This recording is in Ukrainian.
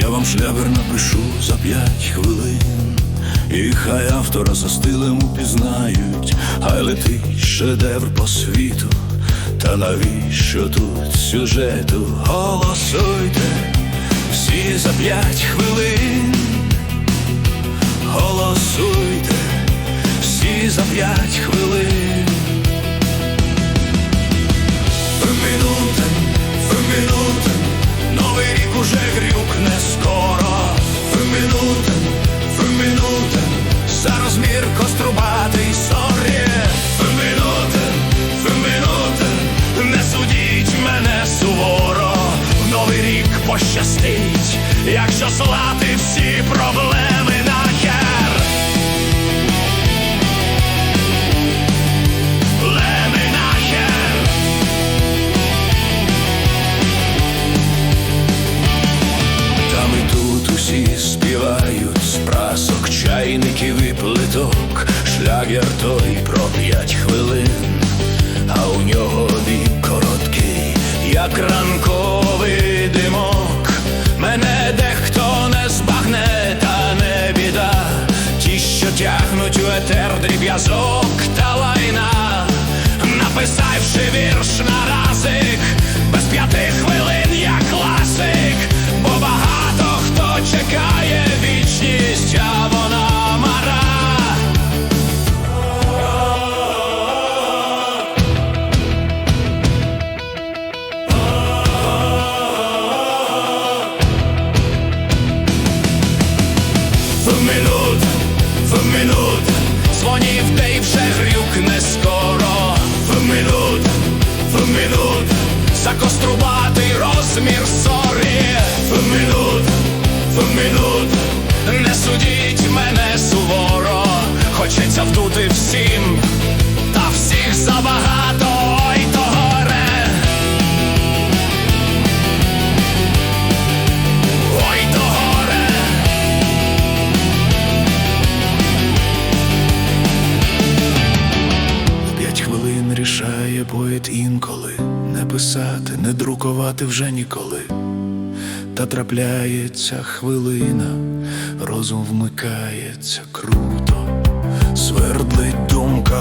вам шлягер напишу за п'ять хвилин. І хай автора за стилем упізнають, хай летить шедевр по світу. Та навіщо тут сюжету? Голосуйте всі за п'ять хвилин. Голосуйте всі за п'ять хвилин. Грюкне скоро. Фемінутен, фемінутен, за розмір кострубатий сорі. Фемінутен, фемінутен, не судіть мене суворо. В новий рік пощастить, якщо слати всі проблеми і плиток, шлягер той про п'ять хвилин, а у нього вік короткий, як ранковий димок. Мене дехто не збагне, та не біда. Ті, що тягнуть у етер дріб'язок та лайна, написавши вірш закострубатий розмір друкувати вже ніколи. Та трапляється хвилина, розум вмикається круто, свердлить думка